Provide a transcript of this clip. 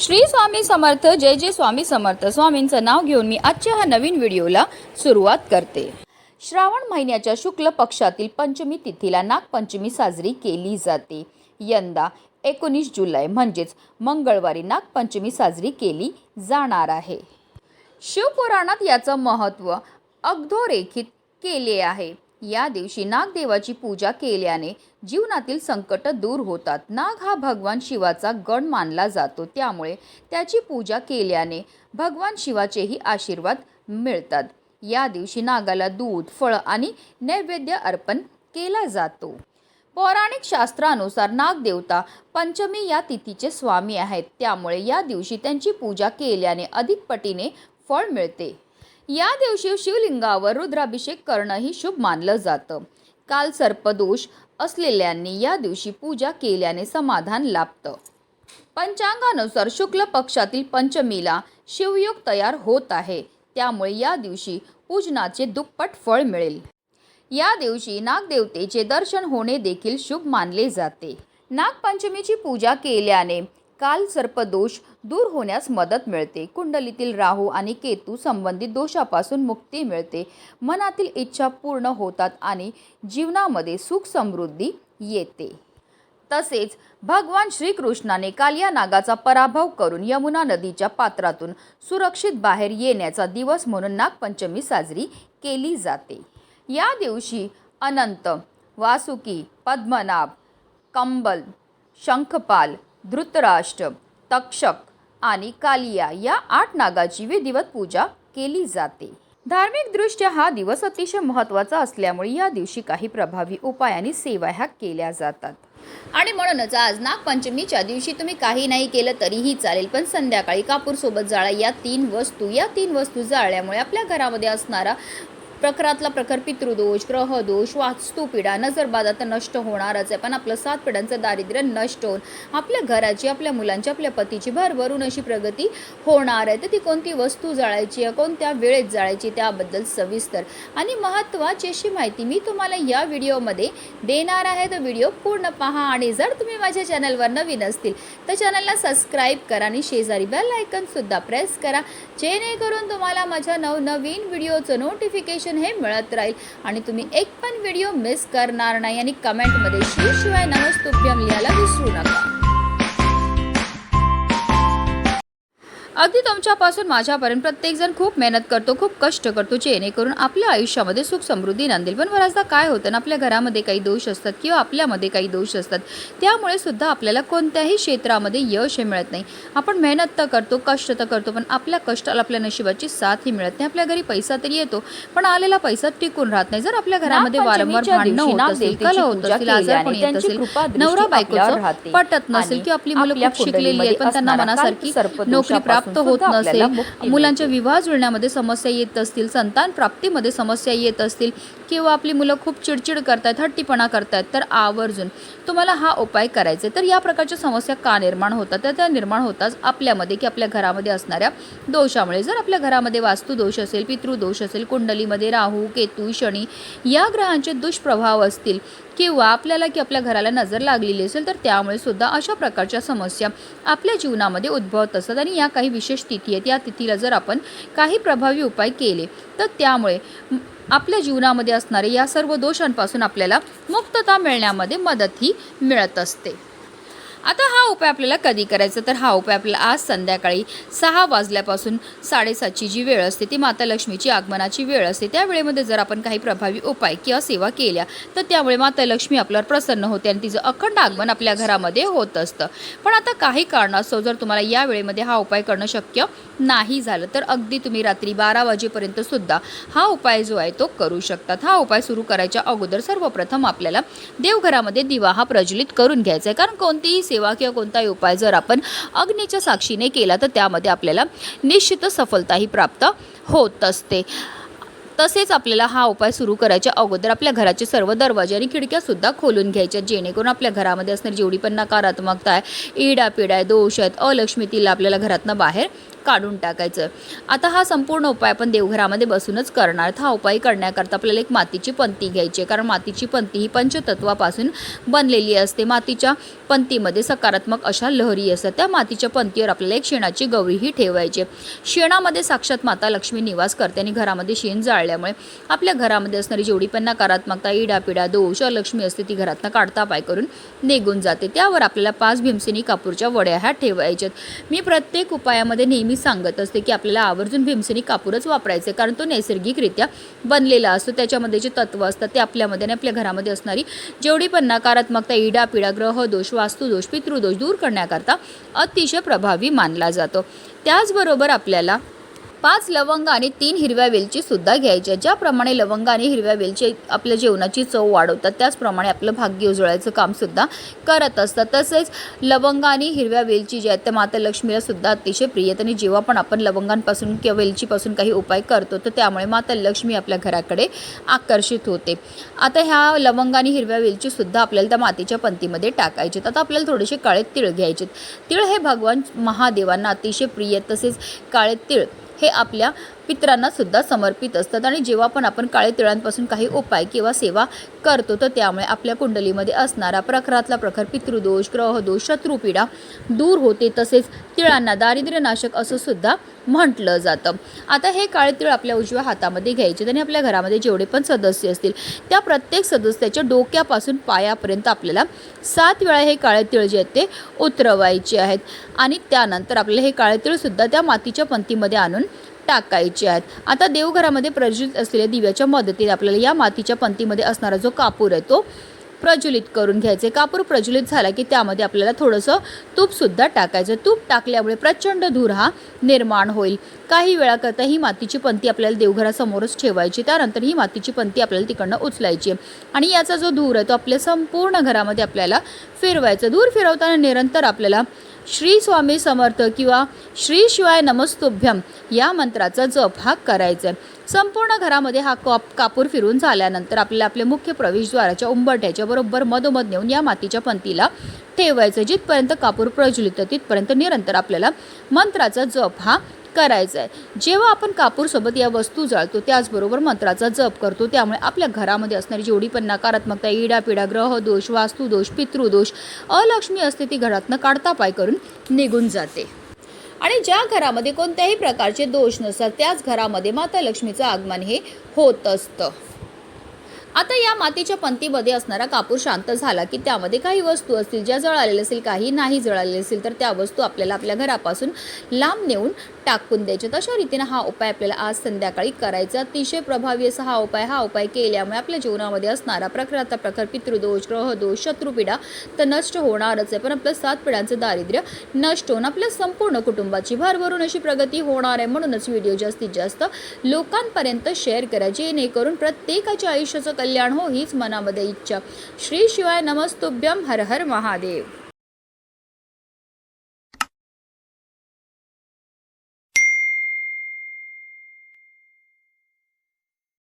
श्री स्वामी समर्थ जय जय स्वामी समर्थ. स्वामींचं नाव घेऊन मी आजच्या ह्या नवीन व्हिडिओला सुरुवात करते. श्रावण महिन्याच्या शुक्ल पक्षातील पंचमी तिथीला नागपंचमी साजरी केली जाते. यंदा एकोणीस जुलै म्हणजेच मंगळवारी नागपंचमी साजरी केली जाणार आहे. शिवपुराणात याचं महत्त्व अगधोरेखित केले आहे. या दिवशी नागदेवाची पूजा केल्याने जीवनातील संकट दूर होतात. नाग हा भगवान शिवाचा गण मानला जातो. त्यामुळे त्याची पूजा केल्याने भगवान शिवाचेही आशीर्वाद मिळतात. या दिवशी नागाला दूध फळं आणि नैवेद्य अर्पण केला जातो. पौराणिक शास्त्रानुसार नागदेवता पंचमी या तिथीचे स्वामी आहेत. त्यामुळे या दिवशी त्यांची पूजा केल्याने अधिक पटीने फळ मिळते. या दिवशी शिवलिंगावर रुद्राभिषेक करणंही शुभ मानलं जातं. काल सर्पदोष असलेल्यांनी या दिवशी पूजा केल्याने समाधान लाभतं. पंचांगानुसार शुक्ल पक्षातील पंचमीला शिवयोग तयार होत आहे. त्यामुळे या दिवशी पूजनाचे दुप्पट फळ मिळेल. या दिवशी नागदेवतेचे दर्शन होणे देखील शुभ मानले जाते. नागपंचमीची पूजा केल्याने काल सर्पदोष दूर होण्यास मदत मिळते. कुंडलीतील राहू आणि केतू संबंधित दोषापासून मुक्ती मिळते. मनातील इच्छा पूर्ण होतात आणि जीवनामध्ये सुख समृद्धी येते. तसेच भगवान श्रीकृष्णाने काल या नागाचा पराभव करून यमुना नदीच्या पात्रातून सुरक्षित बाहेर येण्याचा दिवस म्हणून नागपंचमी साजरी केली जाते. या दिवशी अनंत वासुकी पद्मनाभ कंबल शंखपाल धृतराष्ट्र तक्षक आणि कालिया या आठ नागाची विधिवत पूजा केली जाते. धार्मिकदृष्ट्या हा दिवस अतिशय महत्त्वाचा असल्यामुळे या दिवशी काही प्रभावी उपाय आणि सेवा ह्या केल्या जातात. आणि म्हणूनच आज नागपंचमीच्या दिवशी तुम्ही काही नाही केलं तरीही चालेल पण संध्याकाळी कापूरसोबत जाळा या तीन वस्तू या तीन वस्तू जाळल्यामुळे आपल्या घरामध्ये असणारा प्रखरातला प्रखर पितृदोष ग्रहदोष वास्तुपिढा नजरबाधा तर नष्ट होणारच आहे. पण आपलं सात पिढ्यांचं दारिद्र्य नष्ट होऊन आपल्या घराची आपल्या मुलांची आपल्या पतीची भरभरून अशी प्रगती होणार आहे. तर ती कोणती वस्तू जाळायची आहे कोणत्या वेळेत जाळायची त्याबद्दल सविस्तर आणि महत्त्वाची अशी माहिती मी तुम्हाला या व्हिडिओमध्ये देणार आहे. तर व्हिडिओ पूर्ण पहा आणि जर तुम्ही माझ्या चॅनलवर नवीन असतील तर चॅनलला सबस्क्राईब करा आणि शेजारी बेल आयकनसुद्धा प्रेस करा. जेणेकरून तुम्हाला माझ्या नवनवीन व्हिडिओचं नोटिफिकेशन हे मिळत राहील. आणि तुम्ही एक पण व्हिडिओ मिस करणार नाही आणि कमेंटमध्ये श्री शिवाय नमस्तुभ्यम लिहायला विसरू नका. अगदी तुमच्यापासून माझ्यापर्यंत प्रत्येकजण खूप मेहनत करतो खूप कष्ट करतो जेणेकरून आपल्या आयुष्यामध्ये सुख समृद्धी नांदेल. पण बऱ्याचदा काय होतं ना आपल्या घरामध्ये काही दोष असतात किंवा आपल्यामध्ये काही दोष असतात त्यामुळे सुद्धा आपल्याला कोणत्याही क्षेत्रामध्ये यश हे मिळत नाही. आपण मेहनत तर करतो कष्ट तर करतो पण आपल्या कष्टाला आपल्या नशिबाची साथ ही मिळत नाही. आपल्या घरी पैसा तरी येतो पण आलेला पैसा टिकून राहत नाही. जर आपल्या घरामध्ये वारंवार भांडणं होत असेल होत आजारपण येत असेल नवरा बायकोचं राहते. पटत नसेल किंवा आपली मुलं खूप शिकलेली आहेत पण त्यांना मनासारखी नोकरी प्राप्त दोषापासून होत नसेल. मुलांच्या विवाह जुळण्यामध्ये समस्या येत असतील संतान प्राप्तीमध्ये समस्या येत असतील किंवा आपली मुलं खूप चिडचिड करतायत हट्टीपणा करतायत तर आवर्जून तुम्हाला हा उपाय करायचा तर या प्रकारच्या समस्या का निर्माण होतात? तर त्या निर्माण होताच आपल्यामध्ये की आपल्या घरामध्ये असणाऱ्या दोषामुळे. जर आपल्या घरामध्ये वास्तुदोष असेल पितृदोष असेल कुंडलीमध्ये राहू केतू शनी या ग्रहांचे दुष्प्रभाव असतील किंवा आपल्याला की आपल्या घराला नजर लागलेली असेल तर त्यामुळे सुद्धा अशा प्रकारच्या समस्या आपल्या जीवनामध्ये उद्भवत असतात. आणि या काही विशेष तिथी आहेत. या तिथीला जर आपण काही प्रभावी उपाय केले तर त्यामुळे आपल्या जीवनामध्ये असणारे या सर्व दोषांपासून आपल्याला मुक्तता मिळण्यामध्ये मदतही मिळत असते. आता हा उपाय आपल्याला कधी करायचा? तर हा उपाय आपल्याला आज संध्याकाळी सहा वाजल्यापासून साडेसातची जी वेळ असते ती माता लक्ष्मीची आगमनाची वेळ असते. त्या वेळेमध्ये जर आपण काही प्रभावी उपाय किंवा सेवा केल्या तर त्यामुळे माता लक्ष्मी आपल्यावर प्रसन्न होते आणि तिचं अखंड आगमन आपल्या घरामध्ये होत असतं. पण आता काही कारणास्तव जर तुम्हाला या वेळेमध्ये हा उपाय करणं शक्य नाही झालं तर अगदी तुम्ही रात्री बारा वाजेपर्यंत सुद्धा हा उपाय जो आहे तो करू शकतात. हा उपाय सुरू करायच्या अगोदर सर्वप्रथम आपल्याला देवघरामध्ये दिवा हा प्रज्वलित करून घ्यायचा आहे. कारण कोणतीही सेवा किंवा कोणताही उपाय जर आपण अग्नीच्या साक्षीने केला तर त्यामध्ये आपल्याला निश्चित सफलताही प्राप्त होत असते. तसेच आपल्याला हा उपाय सुरू करायच्या अगोदर आपल्या घराचे सर्व दरवाजे आणि खिडक्यासुद्धा खोलून घ्यायच्या जेणेकरून आपल्या घरामध्ये असणारी जेवढी पण नकारात्मकता आहे इडापिडा आहे दोष आहेत अलक्ष्मी तिला आपल्याला घरातनं बाहेर काढून टाकायचं. आता हा संपूर्ण उपाय आपण देवघरामध्ये बसूनच करणार. हा उपाय करण्याकरता आपल्याला एक मातीची पंती घ्यायची आहे. कारण मातीची पंती ही पंचतत्वापासून बनलेली असते. मातीच्या पंतीमध्ये सकारात्मक अशा लहरी असतात. त्या मातीच्या पंतीवर आपल्याला एक शेणाची गौरीही ठेवायची शेणामध्ये साक्षात माता लक्ष्मी निवास करते आणि घरामध्ये शेण जाळल्यामुळे आपल्या घरामध्ये असणारी जेवढी पण नकारात्मकता इडापिडा दोष लक्ष्मी असते ती घरातनं काढता पाय करून निघून जाते. त्यावर आपल्याला पाच भीमसेनी कापूरच्या वड्या ह्या ठेवायच्यात. मी प्रत्येक उपायामध्ये नेहमी सांगत असते की आपल्याला आवर्जून भीमसेनी कापूरच वापरायचे कारण तो नैसर्गिकरित्या बनलेला असतो. त्याच्यामध्ये जे तत्व असतात ते आपल्यामध्ये आणि आपल्या घरामध्ये असणारी जेवढी पण नकारात्मकता इडा पिडा ग्रह दोष वास्तुदोष पितृदोष दूर करण्याकरता अतिशय प्रभावी मानला जातो. त्याचबरोबर आपल्याला पाच लवंग आणि तीन हिरव्या वेलची सुद्धा घ्यायच्या ज्याप्रमाणे लवंग आणि हिरव्या वेलची आपल्या जेवणाची चव वाढवतात त्याचप्रमाणे आपलं भाग्य उजळायचं कामसुद्धा करत असतात तसेच लवंग आणि हिरव्या वेलची जे आहेत त्या माता लक्ष्मीला सुद्धा अतिशय प्रिय आहेत. आणि जेव्हा पण आपण लवंगांपासून किंवा वेलचीपासून काही उपाय करतो तर त्यामुळे माता लक्ष्मी आपल्या घराकडे आकर्षित होते. आता ह्या लवंग आणि हिरव्या वेलची सुद्धा आपल्याला त्या मातीच्या पंतीमध्ये टाकायचे आता आपल्याला थोडेसे काळे तिळ घ्यायचे तिळ हे भगवान महादेवांना अतिशय प्रिय आहेत. तसेच काळे तिळ हे आपल्या पित्रांना सुद्धा समर्पित असतात. आणि जेव्हा पण आपण काळे तिळांपासून काही उपाय किंवा सेवा करतो तर त्यामुळे आपल्या कुंडलीमध्ये असणारा प्रखरातला प्रखर पितृदोष ग्रहदोष शत्रुपीडा दूर होते. तसेच तिळांना दारिद्र्यनाशक असं सुद्धा म्हटलं जातं. आता हे काळेतिळ आपल्या उजव्या हातामध्ये घ्यायचे आणि आपल्या घरामध्ये जेवढे पण सदस्य असतील त्या प्रत्येक सदस्याच्या डोक्यापासून पायापर्यंत आपल्याला सात वेळा हे काळेतिळ जे आहेत ते उतरवायचे आहेत. आणि त्यानंतर आपल्याला हे काळेतिळसुद्धा त्या मातीच्या पंथीमध्ये आणून टाकायचे आहेत. आता देवघरामध्ये प्रज्वलित असलेल्या दिव्याच्या मदतीने आपल्याला या मातीच्या पंथीमध्ये असणारा जो कापूर आहे तो प्रज्वलित करून घ्यायचे. कापूर प्रज्वलित झाला की त्यामध्ये आपल्याला थोडंसं तूपसुद्धा टाकायचं. तूप टाकल्यामुळे प्रचंड धूर हा निर्माण होईल. काही वेळाकरता ही मातीची पंथी आपल्याला देवघरासमोरच ठेवायची. त्यानंतर ही मातीची पंथी आपल्याला तिकडनं उचलायची. आणि याचा जो धूर आहे तो आपल्या संपूर्ण घरामध्ये आपल्याला फिरवायचा. धूर फिरवताना निरंतर आपल्याला श्री स्वामी समर्थ किंवा श्री शिवाय नमस्तुभ्यम या मंत्राचा जप हा करायचा आहे संपूर्ण घरामध्ये हा कॉप कापूर फिरून झाल्यानंतर आपल्याला आपल्या मुख्य प्रवेशद्वाराच्या उंबरठ्याच्या बरोबर मधोमध नेऊन या मातीच्या पंथीला ठेवायचं जिथपर्यंत कापूर प्रज्वलित तिथपर्यंत निरंतर आपल्याला मंत्राचा जप हा करायचं आहे जेव्हा आपण कापूरसोबत या वस्तू जाळतो त्याचबरोबर मंत्राचा जप करतो त्यामुळे आपल्या घरामध्ये असणारी जेवढी पण नकारात्मकता इडापिडा ग्रहदोष वास्तुदोष पितृदोष अलक्ष्मी असते ती घरातनं काढता पाय करून निघून जाते. आणि ज्या घरामध्ये कोणत्याही प्रकारचे दोष नसतात त्याच घरामध्ये माता लक्ष्मीचं आगमन हे होत असतं. आता या मातीच्या पंथीमध्ये असणारा कापूर शांत झाला की त्यामध्ये काही वस्तू असतील ज्या जळालेल्या असतील काही नाही जळालेल्या असेल तर त्या वस्तू आपल्याला आपल्या घरापासून लांब नेऊन टाकून द्यायचे अशा रीतीनं हा उपाय आपल्याला आज संध्याकाळी करायचा. अतिशय प्रभावी असा हा उपाय हा उपाय केल्यामुळे आपल्या जीवनामध्ये असणारा प्रखराचा प्रखर पितृदोष ग्रहदोष शत्रुपीडा तर नष्ट होणारच आहे. पण आपलं सात पिढ्यांचं दारिद्र्य नष्ट होऊन आपल्या संपूर्ण कुटुंबाची भरभरून अशी प्रगती होणार आहे. म्हणूनच व्हिडिओ जास्तीत जास्त लोकांपर्यंत शेअर करा. जेणेकरून प्रत्येकाच्या आयुष्याचं कल्याण हो हीच मनामध्ये इच्छा. श्री शिवाय नमस्तुभ्यम हर हर महादेव.